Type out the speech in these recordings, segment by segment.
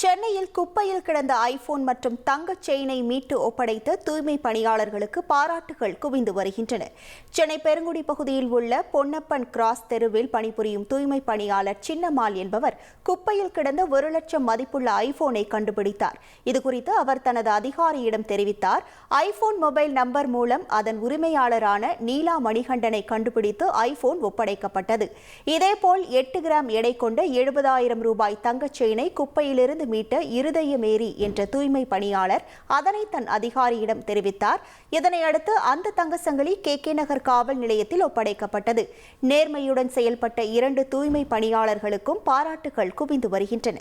சென்னையில் குப்பையில் கிடந்த ஐபோன் மற்றும் தங்கச் செயினை மீட்டு ஒப்படைத்த தூய்மை பணியாளர்களுக்கு பாராட்டுகள் குவிந்து வருகின்றன. சென்னை பெருங்குடி பகுதியில் உள்ள பொன்னப்பன் கிராஸ் தெருவில் பணிபுரியும் தூய்மை பணியாளர் சின்னம்மாள் என்பவர் குப்பையில் கிடந்த ஒரு லட்சம் மதிப்புள்ள ஐபோனை கண்டுபிடித்தார். இதுகுறித்து அவர் தனது அதிகாரியிடம் தெரிவித்தார். ஐபோன் மொபைல் நம்பர் மூலம் அதன் உரிமையாளரான நீலா மணிகண்டனை கண்டுபிடித்து ஐபோன் ஒப்படைக்கப்பட்டது. இதேபோல் எட்டு கிராம் எடை கொண்ட எழுபதாயிரம் ரூபாய் தங்கச் செயினை குப்பையிலிருந்து மீட்ட இருதயமேரி என்ற தூய்மை பணியாளர் அதனை தன் அதிகாரியிடம் தெரிவித்தார். இதனையடுத்து அந்த தங்கசங்கிலி கே கே நகர் காவல் நிலையத்தில் ஒப்படைக்கப்பட்டது. நேர்மையுடன் செயல்பட்ட இரண்டு தூய்மை பணியாளர்களுக்கும் பாராட்டுகள் குவிந்து வருகின்றன.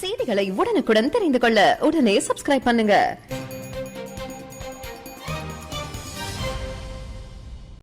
செய்திகளை உடனுக்குடன் தெரிந்து கொள்ள உடனே சப்ஸ்கிரைப் பண்ணுங்க.